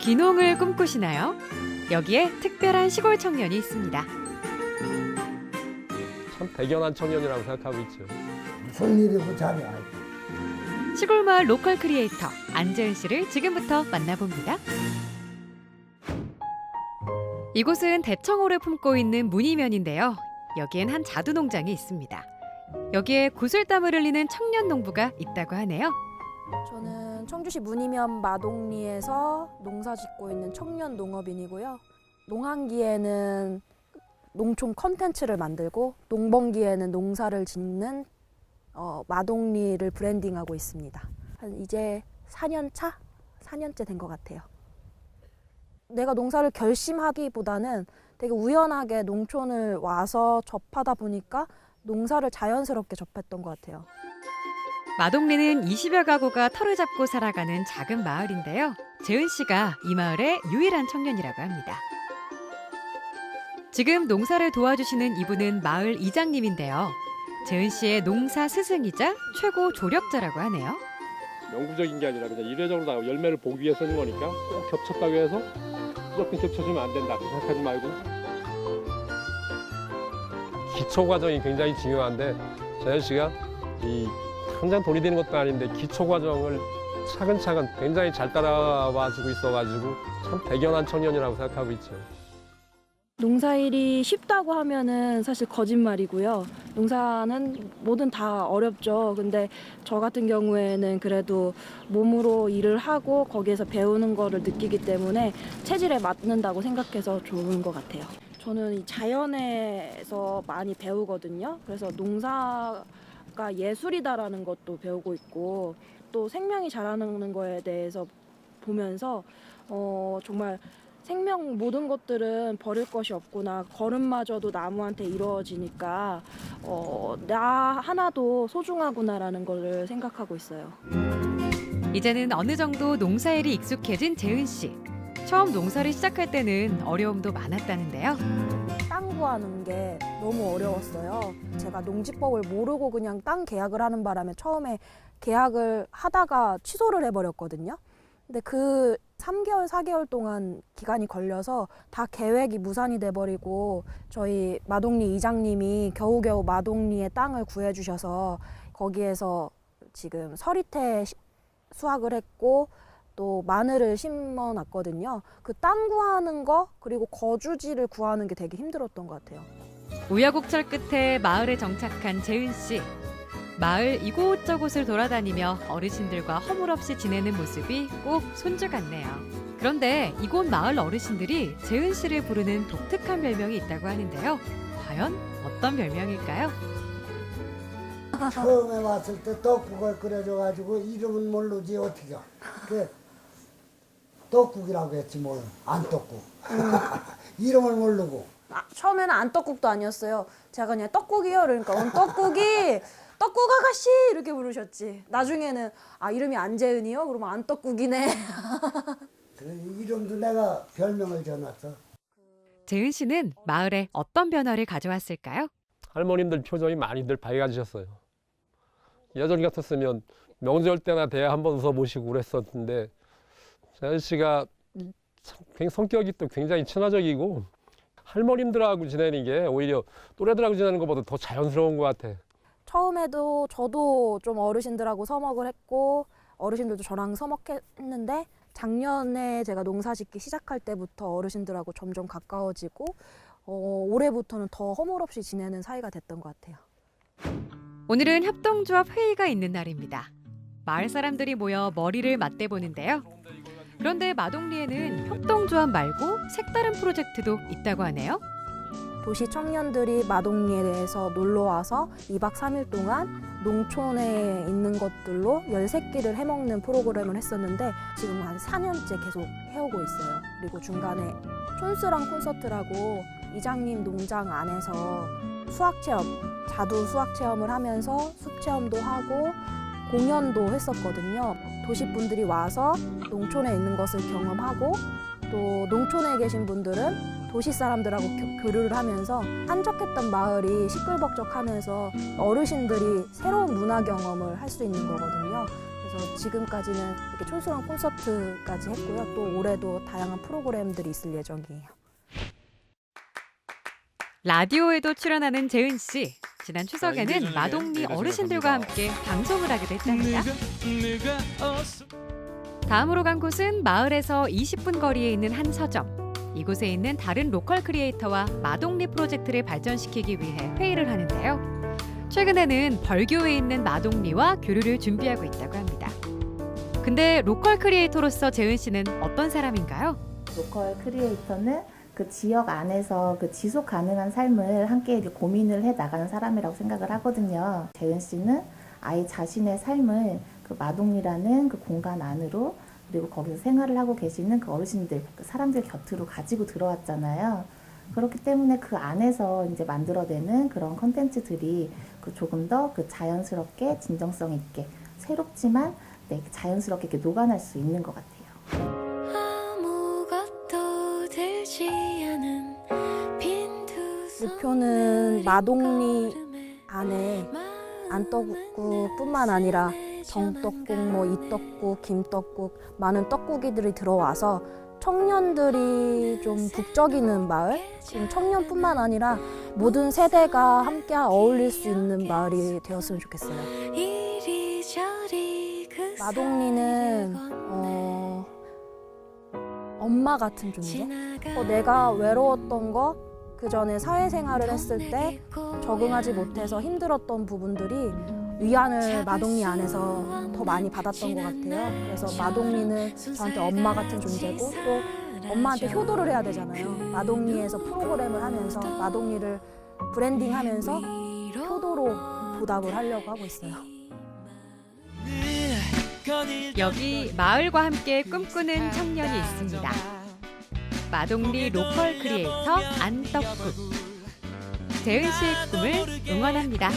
귀농을 꿈꾸시나요? 여기에 특별한 시골 청년이 있습니다. 참 대견한 청년이라고 생각하고 있죠. 무슨 일이고 잘해. 시골 마을 로컬 크리에이터 안재은 씨를 지금부터 만나봅니다. 이곳은 대청호를 품고 있는 문이면인데요. 여기엔 한 자두 농장이 있습니다. 여기에 구슬땀을 흘리는 청년 농부가 있다고 하네요. 저는 청주시 문이면 마동리에서 농사 짓고 있는 청년 농업인이고요. 농한기에는 농촌 컨텐츠를 만들고 농번기에는 농사를 짓는 어, 마동리를 브랜딩하고 있습니다. 한 이제 4년 차? 4년째 된 것 같아요. 내가 농사를 결심하기보다는 되게 우연하게 농촌을 와서 접하다 보니까 농사를 자연스럽게 접했던 것 같아요. 마동리는 20여 가구가 터를 잡고 살아가는 작은 마을인데요. 재은 씨가 이 마을의 유일한 청년이라고 합니다. 지금 농사를 도와주시는 이분은 마을 이장님인데요. 재은 씨의 농사 스승이자 최고 조력자라고 하네요. 영구적인 게 아니라 그냥 이례적으로 다 열매를 보기 위해 쓰는 거니까 꼭 겹쳤다고 해서 무조건 겹쳐주면 안 된다. 그렇게 생각하지 말고 기초 과정이 굉장히 중요한데 재현 씨가 이 당장 돈이 되는 것도 아닌데 기초 과정을 차근차근 굉장히 잘 따라와 주고 있어가지고 참 대견한 청년이라고 생각하고 있죠. 농사일이 쉽다고 하면은 사실 거짓말이고요. 농사는 뭐든 다 어렵죠. 근데 저 같은 경우에는 그래도 몸으로 일을 하고 거기에서 배우는 거를 느끼기 때문에 체질에 맞는다고 생각해서 좋은 것 같아요. 저는 이 자연에서 많이 배우거든요. 그래서 농사 가 예술이다라는 것도 배우고 있고 또 생명이 자라는 거에 대해서 보면서 어, 정말 생명 모든 것들은 버릴 것이 없구나. 걸음마저도 나무한테 이루어지니까 어, 나 하나도 소중하구나라는 거를 생각하고 있어요. 이제는 어느 정도 농사일이 익숙해진 재은 씨. 처음 농사를 시작할 때는 어려움도 많았다는데요. 땅 구하는 게 너무 어려웠어요. 제가 농지법을 모르고 그냥 땅 계약을 하는 바람에 처음에 계약을 하다가 취소를 해버렸거든요. 근데 그 3개월, 4개월 동안 기간이 걸려서 다 계획이 무산이 돼버리고 저희 마동리 이장님이 겨우겨우 마동리의 땅을 구해주셔서 거기에서 지금 서리태 시- 수확을 했고 또 마늘을 심어 놨거든요. 그 땅 구하는 거 그리고 거주지를 구하는 게 되게 힘들었던 것 같아요. 우여곡절 끝에 마을에 정착한 재은 씨. 마을 이곳저곳을 돌아다니며 어르신들과 허물없이 지내는 모습이 꼭 손주 같네요. 그런데 이곳 마을 어르신들이 재은 씨를 부르는 독특한 별명이 있다고 하는데요. 과연 어떤 별명일까요? 처음에 왔을 때 떡국을 끓여줘가지고 이름은 모르지 어떻게. 그 떡국이라고 했지 뭘. 안 떡국. 이름을 모르고. 아, 처음에는 안 떡국도 아니었어요. 제가 그냥 떡국이요. 그러니까 어, 떡국이 떡국 아가씨 이렇게 부르셨지. 나중에는 아 이름이 안재은이요. 그러면 안 떡국이네. 그래, 이름도 내가 별명을 줘놨어. 재은 씨는 마을에 어떤 변화를 가져왔을까요? 할머님들 표정이 많이들 밝아지셨어요. 예전 같았으면 명절 때나 대야 한번 웃어보시고 그랬었는데 재현 씨가 이참 굉장히 성격이 또 굉장히 친화적이고 할머님들하고 지내는 게 오히려 또래들하고 지내는 것보다 더 자연스러운 것 같아. 처음에도 저도 좀 어르신들하고 서먹을 했고 어르신들도 저랑 서먹했는데 작년에 제가 농사 짓기 시작할 때부터 어르신들하고 점점 가까워지고 어, 올해부터는 더 허물없이 지내는 사이가 됐던 것 같아요. 오늘은 협동조합 회의가 있는 날입니다. 마을 사람들이 모여 머리를 맞대보는데요. 그런데 마동리에는 협동조합 말고 색다른 프로젝트도 있다고 하네요. 도시 청년들이 마동리에 대해서 놀러 와서 2박 3일 동안 농촌에 있는 것들로 13끼를 해먹는 프로그램을 했었는데 지금 한 4년째 계속 해오고 있어요. 그리고 중간에 촌스랑 콘서트라고 이장님 농장 안에서 수학 체험, 자두 수학 체험을 하면서 숲 체험도 하고 공연도 했었거든요. 도시 분들이 와서 농촌에 있는 것을 경험하고 또 농촌에 계신 분들은 도시 사람들하고 교- 교류를 하면서 한적했던 마을이 시끌벅적하면서 어르신들이 새로운 문화 경험을 할 수 있는 거거든요. 그래서 지금까지는 이렇게 촌스러운 콘서트까지 했고요. 또 올해도 다양한 프로그램들이 있을 예정이에요. 라디오에도 출연하는 재은 씨. 지난 추석에는 마동리 어르신들과 함께 방송을 하기도 했답니다. 다음으로 간 곳은 마을에서 20분 거리에 있는 한 서점. 이곳에 있는 다른 로컬 크리에이터와 마동리 프로젝트를 발전시키기 위해 회의를 하는데요. 최근에는 벌교에 있는 마동리와 교류를 준비하고 있다고 합니다. 근데 로컬 크리에이터로서 재은 씨는 어떤 사람인가요? 로컬 크리에이터는 그 지역 안에서 그 지속 가능한 삶을 함께 고민을 해 나가는 사람이라고 생각을 하거든요. 재은 씨는 아이 자신의 삶을 그 마동리라는 그 공간 안으로 그리고 거기서 생활을 하고 계시는 그 어르신들, 그 사람들 곁으로 가지고 들어왔잖아요. 그렇기 때문에 그 안에서 이제 만들어내는 그런 컨텐츠들이 그 조금 더 그 자연스럽게 진정성 있게 새롭지만 네, 자연스럽게 이렇게 녹아날 수 있는 것 같아요. 목표는 마동리 안에 안떡국뿐만 아니라 정떡국, 뭐 이떡국, 김떡국 많은 떡국이들이 들어와서 청년들이 좀 북적이는 마을, 지금 청년뿐만 아니라 모든 세대가 함께 어울릴 수 있는 마을이 되었으면 좋겠어요. 그 마동리는 어, 엄마 같은 존재. 어, 내가 외로웠던 거 그 전에 사회생활을 했을 때 적응하지 못해서 힘들었던 부분들이 위안을 마동리 안에서 더 많이 받았던 것 같아요. 그래서 마동리는 저한테 엄마 같은 존재고 또 엄마한테 효도를 해야 되잖아요. 마동리에서 프로그램을 하면서 마동리를 브랜딩하면서 효도로 보답을 하려고 하고 있어요. 여기 마을과 함께 꿈꾸는 청년이 있습니다. 마동리 로컬 크리에이터 안떡국. 재은 씨의 꿈을 응원합니다.